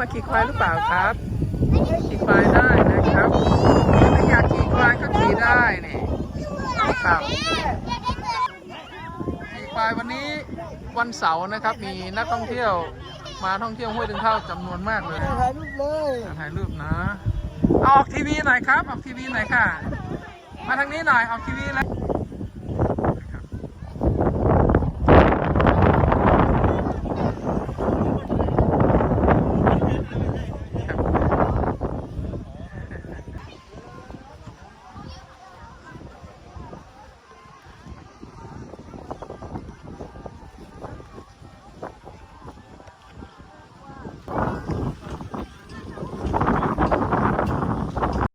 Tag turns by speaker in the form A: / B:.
A: มาขี่ควายหรือเปล่าครับขี่ควายได้นะครับถ้าอยากขี่ควายก็ขี่ได้นี่ครับขี่ควายวันนี้วันเสาร์นะครับ มีนักท่องเที่ยวมาท่องเที่ยวห้วยตึงเท่าจำนวนมากเลย
B: ถ่ายรูปเลย
A: ถ่ายรูปนะเอาออกทีวีหน่อยครับ ออกทีวีหน่อยค่ะ มาทางนี้หน่อยออกทีวีแล้ว